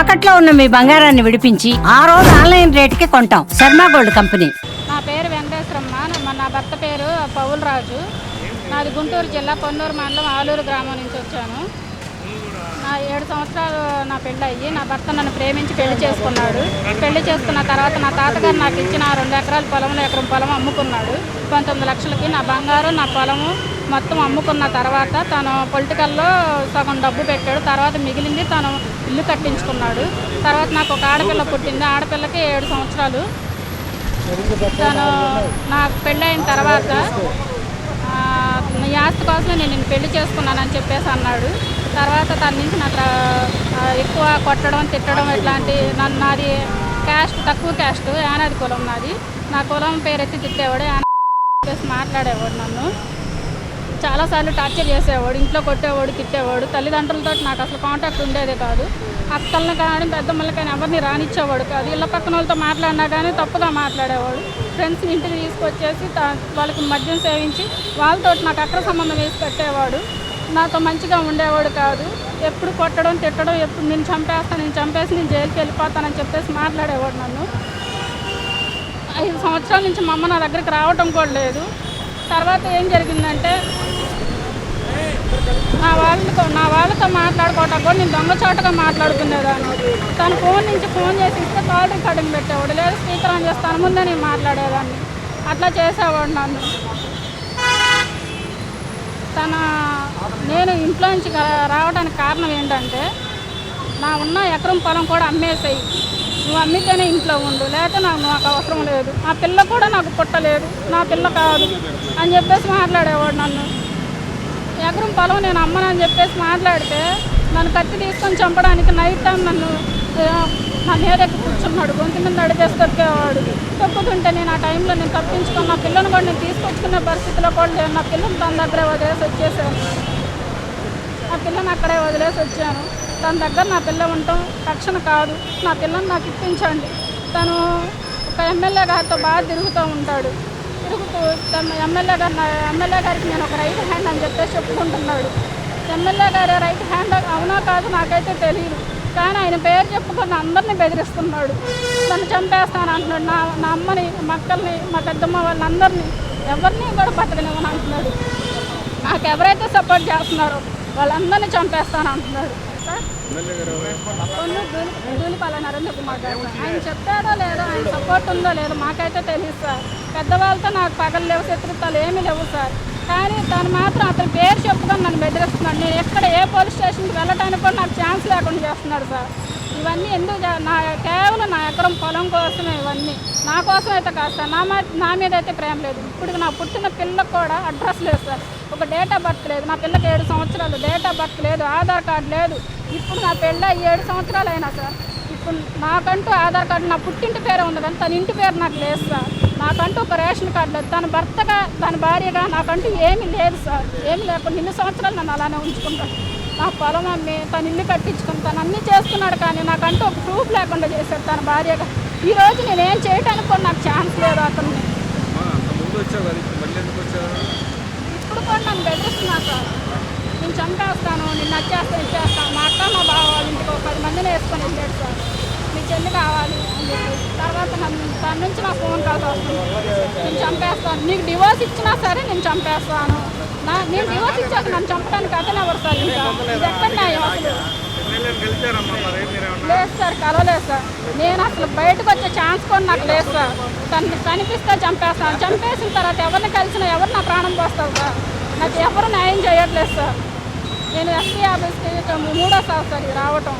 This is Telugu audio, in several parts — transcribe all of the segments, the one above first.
తాకట్లో ఉన్న మీ బంగారాన్ని విడిపించి ఆ రోజు ఆన్లైన్ రేటుకి కొంటాం. Sharma gold company. నా పేరు వెంకటేశ్వరమ్మ నా- భర్త పేరు పౌల్ రాజు నాది గుంటూరు జిల్లా పొన్నూరు మండలం ఆలూరు గ్రామం నుంచి వచ్చాను. నా ఏడు సంవత్సరాలు నా పెళ్ళి అయ్యి నా భర్త నన్ను ప్రేమించి పెళ్ళి చేసుకున్నాడు. పెళ్ళి చేసుకున్న తర్వాత నా తాతగారు నాకు ఇచ్చిన రెండు ఎకరాల పొలంలో ఎకరం పొలం అమ్ముకున్నాడు. పంతొమ్మిది లక్షలకి నా బంగారం నా పొలము మొత్తం అమ్ముకున్న తర్వాత తను పొలిటికల్లో సగం డబ్బు పెట్టాడు. తర్వాత మిగిలింది తను ఇల్లు కట్టించుకున్నాడు. తర్వాత నాకు ఒక ఆడపిల్ల పుట్టింది. ఆడపిల్లకి ఏడు సంవత్సరాలు. తను నాకు పెళ్ళైన తర్వాత యాస్తి కోసమే నేను నేను పెళ్ళి చేసుకున్నానని చెప్పేసి అన్నాడు. తర్వాత తన నుంచి నాకు ఎక్కువ కొట్టడం తిట్టడం ఇట్లాంటి నన్ను నాది క్యాస్ట్ తక్కువ క్యాస్ట్ యానాది కులం నాది. నా కులం పేరెత్తి తిట్టేవాడు యానా చెప్పేసి మాట్లాడేవాడు నన్ను. చాలాసార్లు టార్చర్ చేసేవాడు ఇంట్లో కొట్టేవాడు తిట్టేవాడు. తల్లిదండ్రులతో నాకు అసలు కాంటాక్ట్ ఉండేదే కాదు. అక్కల్ని కానీ పెద్దమ్మల్ని కానీ ఎవరిని రానిచ్చేవాడు కాదు. ఇళ్ళ పక్కన వాళ్ళతో మాట్లాడినా కానీ తప్పుగా మాట్లాడేవాడు. ఫ్రెండ్స్ని ఇంటికి తీసుకొచ్చేసి వాళ్ళకి మద్యం సేవించి వాళ్ళతో నాకు అక్కడ సంబంధం వేసి పెట్టేవాడు నాతో మంచిగా ఉండేవాడు కాదు. ఎప్పుడు కొట్టడం తిట్టడం ఎప్పుడు నేను చంపేస్తాను నేను చంపేసి నేను జైలుకి వెళ్ళిపోతానని చెప్పేసి మాట్లాడేవాడు నన్ను. ఐదు సంవత్సరాల నుంచి మా అమ్మ నా దగ్గరికి రావటం కూడా లేదు. తర్వాత ఏం జరిగిందంటే నా వాళ్ళతో నా వాళ్ళతో మాట్లాడుకోవటం కూడా నేను దొంగచోటగా మాట్లాడుకునేదాన్ని. తను ఫోన్ నుంచి ఫోన్ చేసి ఇస్తే కాల్ రికార్డింగ్ పెట్టేవాడు. లేదా స్పీకర్ ఆన్ చేస్తాను ముందే నేను మాట్లాడేదాన్ని. అట్లా చేసేవాడు నన్ను. తన నేను ఇంట్లో నుంచి రావడానికి కారణం ఏంటంటే నా ఉన్న ఎకరం పొలం కూడా అమ్మేసాయి. నువ్వు అమ్మితేనే ఇంట్లో ఉండు. లేకపోతే నాకు నాకు అవసరం లేదు. ఆ పిల్ల కూడా నాకు పుట్టలేదు. నా పిల్ల కాదు అని చెప్పేసి మాట్లాడేవాడు నన్ను. ఎకరం పొలం నేను అమ్మనని చెప్పేసి మాట్లాడితే నన్ను కత్తి తీసుకొని చంపడానికి నైట్ టైం నన్ను నా మీద ఎక్కి కూర్చున్నాడు. గొంతు మీద అడిగేసి తొక్కేవాడు తొక్కుతుంటే నేను ఆ టైంలో నేను తప్పించుకొని నా పిల్లని కూడా నేను తీసుకొచ్చుకునే పరిస్థితిలో కూడా లేను నా పిల్లని తన దగ్గరే వదిలేసి వచ్చేసాను. ఆ పిల్లని అక్కడే వదిలేసి వచ్చాను. తన దగ్గర నా పిల్ల ఉండటం రక్షణ కాదు. నా పిల్లని నాకు ఇప్పించండి. తను ఒక ఎమ్మెల్యే గారితో బాగా తిరుగుతూ ఉంటాడు. తిరుగుతూ తన ఎమ్మెల్యే గారు ఎమ్మెల్యే గారికి నేను ఒక రైట్ హ్యాండ్ అని చెప్పేసి చెప్పుకుంటున్నాడు. ఎమ్మెల్యే గారు రైట్ హ్యాండ్ అవునా కాదు నాకైతే తెలియదు కానీ ఆయన పేరు చెప్పుకొని అందరినీ బెదిరిస్తున్నాడు. నన్ను చంపేస్తాను అంటున్నాడు. నా నా అమ్మని మక్కల్ని మా పెద్దమ్మ వాళ్ళందరినీ ఎవరిని కూడా బతకనివ్వను అంటున్నాడు. నాకు ఎవరైతే సపోర్ట్ చేస్తున్నారో వాళ్ళందరినీ చంపేస్తాను అంటున్నాడు. సార్? నరేంద్ర కుమార్ గారు. ఆయన చెప్పాడో లేదో ఆయన సపోర్ట్ ఉందో లేదో మాకైతే తెలియదు సార్. పెద్దవాళ్ళతో నాకు పగలు లేవు శత్రుత్వాలు ఏమీ లేవు సార్. కానీ తను మాత్రం అతని పేరు చెప్పుకొని నన్ను బెదిరిస్తున్నాడు. నేను ఎక్కడ ఏ పోలీస్ స్టేషన్కి వెళ్ళడానికి కూడా నాకు ఛాన్స్ లేకుండా చేస్తున్నాడు సార్. ఇవన్నీ ఎందుకు నా కేవలం నా ఎకరం పొలం కోసమే ఇవన్నీ. నా కోసం అయితే కాదు సార్. నా మా- నా మీద అయితే ప్రేమ లేదు. ఇప్పుడు నా పుట్టిన పిల్లకు కూడా అడ్రస్ లేదు సార్. ఒక డేట్ ఆఫ్ బర్త్ లేదు. నా పిల్లకి ఏడు సంవత్సరాలు. డేట్ ఆఫ్ బర్త్ లేదు. ఆధార్ కార్డు లేదు. ఇప్పుడు నా పెళ్ళ ఏడు సంవత్సరాలు అయినా సార్. ఇప్పుడు నాకంటూ ఆధార్ కార్డు నా పుట్టింటి పేరే ఉంది కానీ తన ఇంటి పేరు నాకు లేదు సార్. నాకంటూ ఒక రేషన్ కార్డు లేదు. తన భర్తగా తన భార్యగా నాకంటూ ఏమీ లేదు సార్. ఏమి లేకుండా ఇన్ని సంవత్సరాలు నన్ను అలానే ఉంచుకుంటాను నా పొలం అమ్మి తను ఇల్లు కట్టించుకుని తను అన్నీ చేస్తున్నాడు కానీ నాకంటూ ఒక ప్రూఫ్ లేకుండా చేశాడు తన భార్యగా. ఈ రోజు నేను కూడా నాకు ఛాన్స్ లేదు అతన్ని అంత ముందు వచ్చావు కదా ఇప్పుడు కూడా నన్ను బెదిరిస్తున్నా సార్ నేను చంపేస్తాను నిన్ను నచ్చేస్తాను ఇచ్చేస్తాను మా అక్క మా బావ వాళ్ళ ఇంటికి ఒక పది మందిని వేసుకొని వెళ్ళాడు సార్. మీ చెల్లి కావాలి అని చెప్పి. తర్వాత నన్ను తన నుంచి నా ఫోన్ కాల్స్ వస్తుంది. నేను చంపేస్తాను. నీకు డివోర్స్ ఇచ్చినా సరే నేను చంపేస్తాను. నా నేను డివోర్స్ ఇచ్చాక నన్ను చంపడానికి అతను ఎవరు సార్? ఇంకా ఇది ఎక్కడ న్యాయం అసలు? లేదు సార్ కలవలేదు సార్. నేను అసలు బయటకు వచ్చే ఛాన్స్ కూడా నాకు లేదు సార్. తను కనిపిస్తే చంపేస్తాను. చంపేసిన తర్వాత ఎవరిని కలిసినా ఎవరు నా ప్రాణం పోస్తారు సార్? నాకు ఎవరు న్యాయం చేయట్లేదు సార్. నేను ఎస్పీ ఆఫీస్కి మూడో మూడోసారి సార్ ఇది రావటం.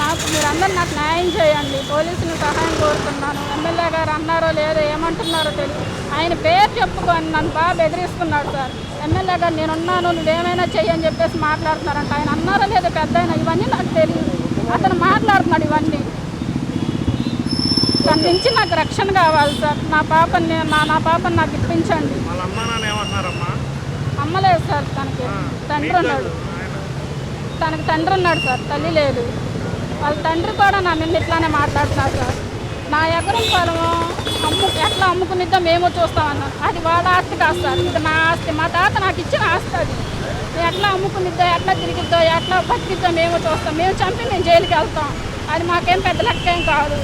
నాకు మీరందరూ నాకు న్యాయం చేయండి. పోలీసులు సహాయం కోరుతున్నాను. ఎమ్మెల్యే గారు అన్నారో లేదో ఏమంటున్నారో తెలియదు ఆయన పేరు చెప్పుకొని నన్ను బాగా బెదిరిస్తున్నాడు సార్. ఎమ్మెల్యే గారు నేను ఉన్నాను నువ్వేమైనా చెయ్యని చెప్పేసి మాట్లాడుతున్నారంట. ఆయన అన్నారో లేదో పెద్ద ఇవన్నీ నాకు తెలియదు. అతను మాట్లాడుతున్నాడు ఇవన్నీ. తన నుంచి నాకు రక్షణ కావాలి సార్. నా పాపని నా నా పాపని నాకు ఇప్పించండి. అమ్మలేదు సార్ తనకి. తండ్రి ఉన్నాడు. తనకి తండ్రి ఉన్నాడు సార్. తల్లి లేదు. వాళ్ళ తండ్రి కూడా నా మీద ఇట్లానే మాట్లాడుతున్నారు సార్. నా ఎకరం పొలము అమ్ము ఎట్లా అమ్ముకునిద్దో? మేము చూస్తామన్నా అది వాళ్ళ ఆస్తి కాదు సార్ ఇది నా ఆస్తి. మా తాత నాకు ఇచ్చిన ఆస్తి అది. ఎట్లా అమ్ముకునిద్దో? ఎట్లా తిరిగిద్దో? ఎట్లా బతికిద్దో? మేము చూస్తాం. మేము చంపి మేము జైలుకి వెళ్తాం. అది మాకేం పెద్ద లెక్క ఏం కాదు.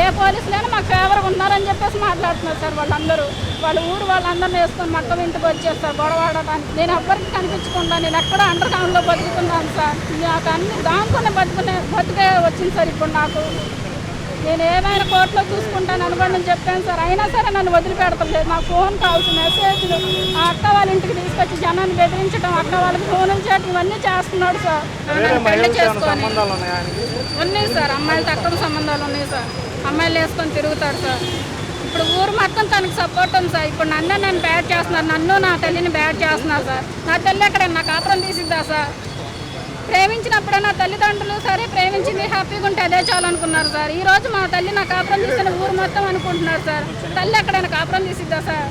ఏ పోలీసులైనా మాకు ఫేవర్గా ఉన్నారని చెప్పేసి మాట్లాడుతున్నారు సార్ వాళ్ళందరూ. వాళ్ళ ఊరు వాళ్ళందరినీ వేసుకొని మొత్తం ఇంటికి వచ్చేస్తారు. గొడవ ఆడటానికి. నేను ఎవ్వరికి కనిపించకుండా నేను ఎక్కడ అండర్ గ్రౌండ్లో బతుకుతున్నాను సార్. నాకు అన్ని దాంతోనే బతుకునే బతికే వచ్చింది సార్ ఇప్పుడు నాకు. నేను ఏమైనా కోర్టులో చూసుకుంటాను అనుకోండి చెప్పాను సార్. అయినా సరే నన్ను వదిలిపెడతలేదు. నాకు ఫోన్ కాల్స్ మెసేజ్లు ఆ అక్క వాళ్ళ ఇంటికి తీసుకొచ్చి జనాన్ని బెదిరించడం అక్క వాళ్ళకి ఫోన్లు చేయడం ఇవన్నీ చేస్తున్నాడు సార్. పెళ్ళి చేసుకొని. ఉన్నాయా సార్. అమ్మాయిలతో అక్రమ సంబంధాలు ఉన్నాయి సార్. అమ్మాయిలు వేసుకొని తిరుగుతారు సార్. ఇప్పుడు ఊరు మొత్తం తనకు సపోర్ట్ ఉంది సార్. ఇప్పుడు నన్ను నేను బ్యాడ్ చేస్తున్నారు. నన్ను నా తల్లిని బ్యాడ్ చేస్తున్నారు సార్. నా తల్లి ఎక్కడ? నా కాపురం తీసిద్దా సార్? ప్రేమించినప్పుడే నా తల్లిదండ్రులు సరే ప్రేమించింది హ్యాపీగా ఉంటే అదే చాలనుకున్నారు సార్. ఈ రోజు మా తల్లి నా కాపురం తీసిన ఊరు మొత్తం అనుకుంటున్నారు సార్. తల్లి ఎక్కడైనా కాపురం తీసిద్దా సార్?